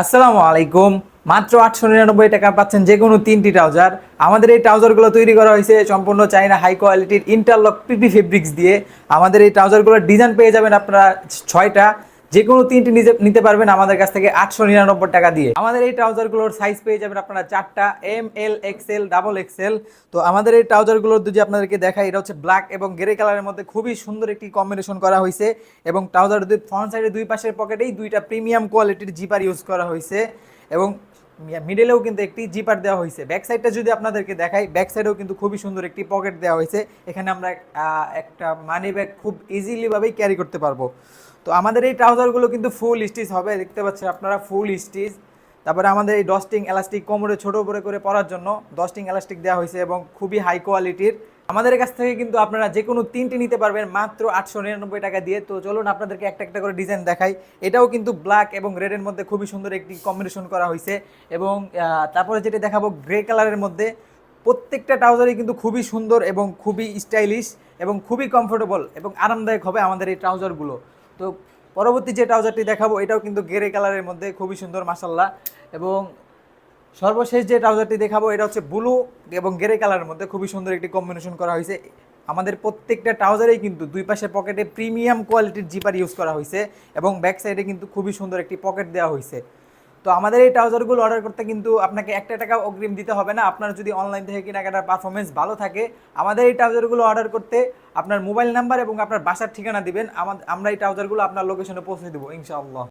আসসালামু আলাইকুম। মাত্র আটশো নিরানব্বই টাকা পাচ্ছেন যে কোনো তিনটি ট্রাউজার। আমাদের এই ট্রাউজারগুলো তৈরি করা হয়েছে সম্পূর্ণ চাইনা হাই কোয়ালিটির ইন্টারলক পিপি ফেব্রিক্স দিয়ে। আমাদের এই ট্রাউজারগুলোর ডিজাইন পেয়ে যাবেন আপনারা ছয়টা। যে কোনো তিনটি নিজে নিতে পারবেন আমাদের কাছ থেকে আটশো নিরানব্বই টাকা দিয়ে। আমাদের এই ট্রাউজারগুলোর সাইজ পেয়ে যাবেন আপনারা চারটা M L XL double XL তো আমাদের এই ট্রাউজারগুলোর যদি আপনাদেরকে দেখাই, এটা হচ্ছে ব্ল্যাক এবং গ্রে কালারের মধ্যে খুবই সুন্দর একটি কম্বিনেশন করা হয়েছে এবং ট্রাউজার ফ্রন্ট সাইডে দুই পাশের পকেটেই দুইটা প্রিমিয়াম কোয়ালিটির জিপার ইউজ করা হয়েছে। এবং মিডলেও কিন্তু একটি জিপার দেওয়া হয়েছে। ব্যাক সাইডটা যদি আপনাদেরকে দেখাই ব্যাক সাইডেও কিন্তু খুবই সুন্দর একটি পকেট দেওয়া হয়েছে। এখানে আমরা একটা মানি ব্যাগ খুব ইজিলিভাবেই ক্যারি করতে পারব। তো আমাদের এই ট্রাউজারগুলো কিন্তু ফুল স্টিচ হবে, দেখতে পাচ্ছেন আপনারা ফুল স্টিচ তারপরে আমাদের এই ডস্টিং এলাস্টিক কোমরে ছোটো করে করে পরার জন্য ডস্টিং এলাস্টিক দেওয়া হয়েছে এবং খুবই হাই কোয়ালিটির আমাদের কাছ থেকে কিন্তু আপনারা যে কোনো তিনটি নিতে পারবেন মাত্র আটশো নিরানব্বই টাকা দিয়ে। তো চলুন আপনাদেরকে একটা একটা করে ডিজাইন দেখাই। এটাও কিন্তু ব্ল্যাক এবং রেডের মধ্যে খুবই সুন্দর একটি কম্বিনেশন করা হয়েছে এবং তারপরে যেটা দেখাবো গ্রে কালারের মধ্যে, প্রত্যেকটা ট্রাউজারই কিন্তু খুবই সুন্দর এবং খুবই স্টাইলিশ এবং খুবই কমফোর্টেবল এবং আরামদায়ক হবে আমাদের এই ট্রাউজারগুলো তো পরবর্তী যে ট্রাউজারটি দেখাবো, এটাও কিন্তু গ্রে কালারের মধ্যে খুবই সুন্দর মাসাল্লাহ এবং সর্বশেষ যে ট্রাউজারটি দেখাবো, এটা হচ্ছে ব্লু এবং গ্রে কালারের মধ্যে। খুবই সুন্দর একটি কম্বিনেশন করা হয়েছে। আমাদের প্রত্যেকটা ট্রাউজারেই কিন্তু দুই পাশের পকেটে প্রিমিয়াম কোয়ালিটির জিপার ইউজ করা হয়েছে এবং ব্যাক সাইডে কিন্তু খুবই সুন্দর একটি পকেট দেওয়া হয়েছে। তো আমাদের এই ট্রাউজারগুলো অর্ডার করতে কিন্তু আপনাকে একটা টাকা অগ্রিম দিতে হবে না। আপনার যদি অনলাইন থেকে কেনাকাটার পারফরমেন্স ভালো থাকে, আমাদের এই ট্রাউজারগুলো অর্ডার করতে আপনার মোবাইল নাম্বার এবং আপনার বাসার ঠিকানা দিবেন। আমরা এই ট্রাউজারগুলো আপনার লোকেশনে পৌঁছে দেবো, ইনশাআল্লাহ।